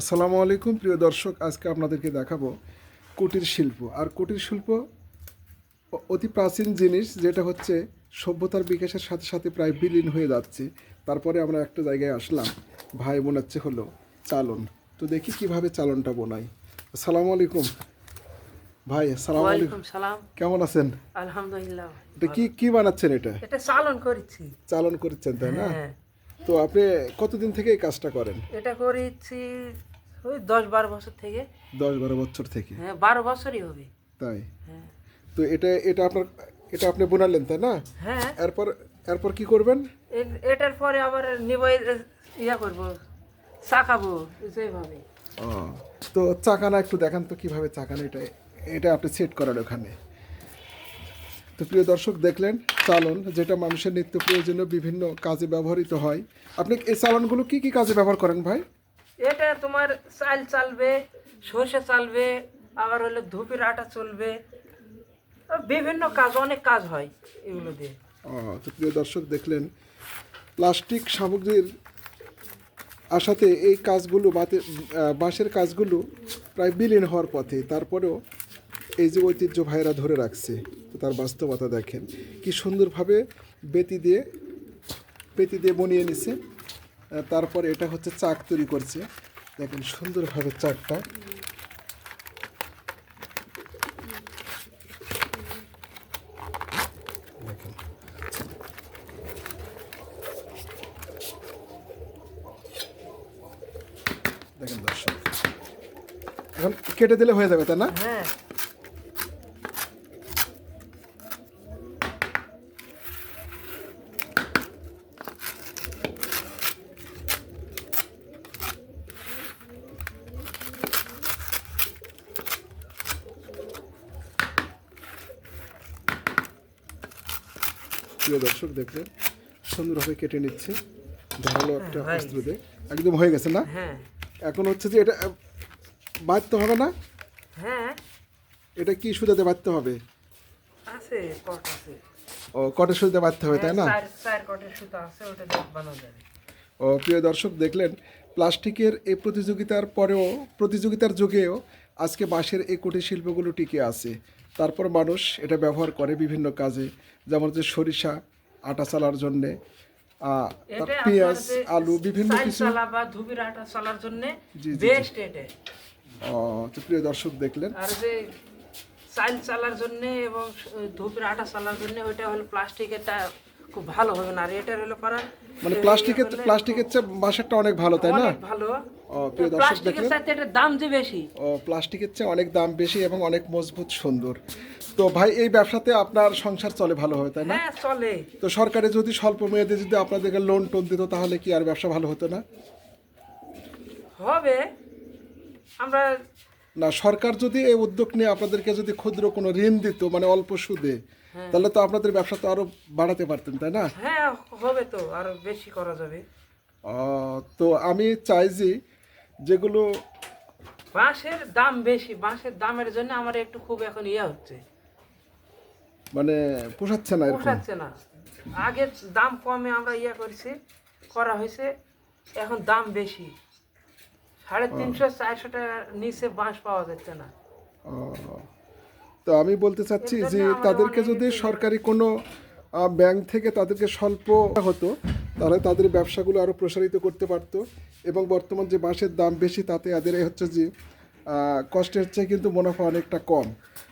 আসসালামু আলাইকুম প্রিয় দর্শক। আজকে আপনাদেরকে দেখাবো কুটির শিল্প। আর কুটির শিল্প অতি প্রাচীন জিনিস যেটা হচ্ছে সভ্যতার বিকাশের সাথে সাথে প্রায় বিলীন হয়ে যাচ্ছে। তারপরে আমরা একটা জায়গায় আসলাম ভাই বোনাচ্ছে হলো চালন। তো দেখি কীভাবে চালনটা বোনাই আসসালামু আলাইকুম। ভাই আসসালামু আলাইকুম। সালাম। কেমন আছেন? আলহামদুলিল্লাহ। এটা কি কি বানাচ্ছেন এটা? এটা চালন করেছি। চালন করছেন তাই না? হ্যাঁ। তো আপনি কতদিন থেকে এই কাজটা করেন? এটা করেছি ওই দশ বারো বছর থেকে। দশ বারো বছর থেকে। হ্যাঁ বারো বছরই হবে। তাই? হ্যাঁ। তো এটা এটা আপনার এটা আপনি বোনালেন তাই না? হ্যাঁ। এরপর এরপর কি করবেন? এটার পরে আবার নিবই ইয়া করব চাকাবো যেভাবে। ও, তো চাকানা একটু দেখান তো কীভাবে চাকানা এটা এটা আপনি সেট করেন ওখানে। তো প্রিয় দর্শক দেখলেন চালন যেটা মানুষের নিত্য প্রয়োজনীয় বিভিন্ন কাজে ব্যবহৃত হয়। আপনি এই চালনগুলো কি কি কাজে ব্যবহার করেন ভাই? এটা তোমার চাল চালবে সর্ষে চালবে আবার হলো ধূপের আটা চলবে। বিভিন্ন কাজ অনেক কাজ হয় এগুলো দিয়ে। তো প্রিয় দর্শক দেখলেন প্লাস্টিক সামগ্রীর আসাতে এই কাজগুলো বাঁশের কাজগুলো প্রায় বিলীন হওয়ার পথে। তারপরেও এই যে ঐতিহ্য ভাইরা ধরে রাখছে, তো তার বাস্তবতা দেখেন। কি সুন্দরভাবে বেতি দিয়ে বেতি দিয়ে বনিয়ে নিছে। তারপর এটা হচ্ছে চাক তৈরি করছে। দেখেন সুন্দরভাবে চাকটা। এখন কেটে দিলে হয়ে যাবে, তাই না? হ্যাঁ। প্রিয় দর্শক দেখলেন সুন্দরভাবে কেটে নিচ্ছে ধারালো একটা হ্যাঁ, অস্ত্র দিয়ে। একদম হয়ে গেছে না? হ্যাঁ। এখন হচ্ছে যে এটা বাঁধতে হবে না? হ্যাঁ। এটা কি সুতাতে বাঁধতে হবে? আছে কট আছে। ও কটের সুতাতে বাঁধতে হবে তাই না? চার চার কটের সুতা আছে ওটা বানানো যাবে। ও প্রিয় দর্শক দেখলেন প্লাস্টিকের এই প্রতিযোগিতার পরেও প্রতিযোগিতার যুগেও আজকে বাঁশের এই কুটির শিল্পগুলো টিকে আছে। তারপর মানুষ এটা ব্যবহার করে বিভিন্ন কাজে যেমন হচ্ছে সরিষা আটা চালার জন্যে পেঁয়াজ আলু বিভিন্ন কিছু। ধুবির আটা চালার জন্য জি, জি, বেস্ট এটা। ও, তো প্রিয় দর্শক দেখলেন। আর যে চাল চালার জন্য এবং ধুবির আটা চালার জন্য ওইটা হলো প্লাস্টিকেরটা খুব ভালো হবে না আর হলো পারা মানে প্লাস্টিকের প্লাস্টিকের চেয়ে বাঁশেরটা অনেক ভালো তাই না? ভালো। ও, প্রিয় দর্শক প্লাস্টিকের দেখলেন? এটার দাম যে বেশি? ও প্লাস্টিকের চেয়ে অনেক দাম বেশি এবং অনেক মজবুত সুন্দর। তো ভাই এই ব্যবসাতে আপনার সংসার চলে ভালো হবে তাই না? হ্যাঁ চলে। তো সরকারে যদি স্বল্প মেয়াদে যদি আপনাদেরকে লোন টোন দিত তাহলে কি আর ব্যবসা ভালো হতো না? হবে। আমরা না সরকার যদি এই উদ্যোগ নিয়ে আপনাদেরকে যদি ক্ষুদ্র কোনো ঋণ দিত মানে অল্প সুদে তাহলে তো আপনাদের ব্যবসা তো আরও বাড়াতে পারতেন তাই না? হ্যাঁ হবে তো আরও বেশি করা যাবে। তো আমি চাই যে যেগুলো বাঁশের দাম বেশি বাঁশের দামের জন্য আমার একটু খুব এখন ইয়ে হচ্ছে। মানে পোষাচ্ছে না পোষাচ্ছে না। আগে দাম কমে আমরা ইয়ে করছি করা হয়েছে এখন দাম বেশি। সাড়ে তিনশো চারশো টাকার নিচে বাঁশ পাওয়া যাচ্ছে না। তো আমি বলতে চাচ্ছি যে তাদেরকে যদি সরকারি কোনো ব্যাংক থেকে তাদেরকে স্বল্প হতো তাহলে তাদের ব্যবসাগুলো আরও প্রসারিত করতে পারতো এবং বর্তমান যে বাঁশের দাম বেশি তাতে এদের হচ্ছে যে কষ্টের চেয়ে কিন্তু মুনাফা অনেকটা কম।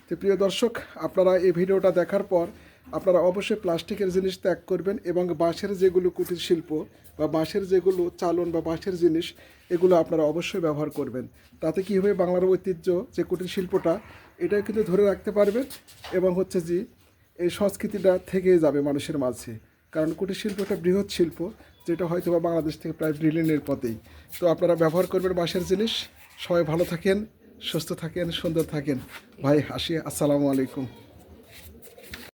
তো প্রিয় দর্শক আপনারা এই ভিডিওটা দেখার পর আপনারা অবশ্যই প্লাস্টিকের জিনিস ত্যাগ করবেন এবং বাঁশের যেগুলো কুটির শিল্প বা বাঁশের যেগুলো চালন বা বাঁশের জিনিস, এগুলো আপনারা অবশ্যই ব্যবহার করবেন। তাতে কী হবে? বাংলার ঐতিহ্য যে কুটির শিল্পটা এটা কিন্তু ধরে রাখতে পারবেন এবং হচ্ছে যে এই সংস্কৃতিটা থেকেই যাবে মানুষের মাঝে। কারণ কুটির শিল্প একটা বৃহৎ শিল্প, যেটা হয়তো বা বাংলাদেশ থেকে প্রায় ব্রিলিয়নের পথেই। তো আপনারা ব্যবহার করবেন বাঁশের জিনিস। সবাই ভালো থাকেন, সুস্থ থাকেন, সুন্দর থাকেন। ভাই হাসি আসসালামু আলাইকুম।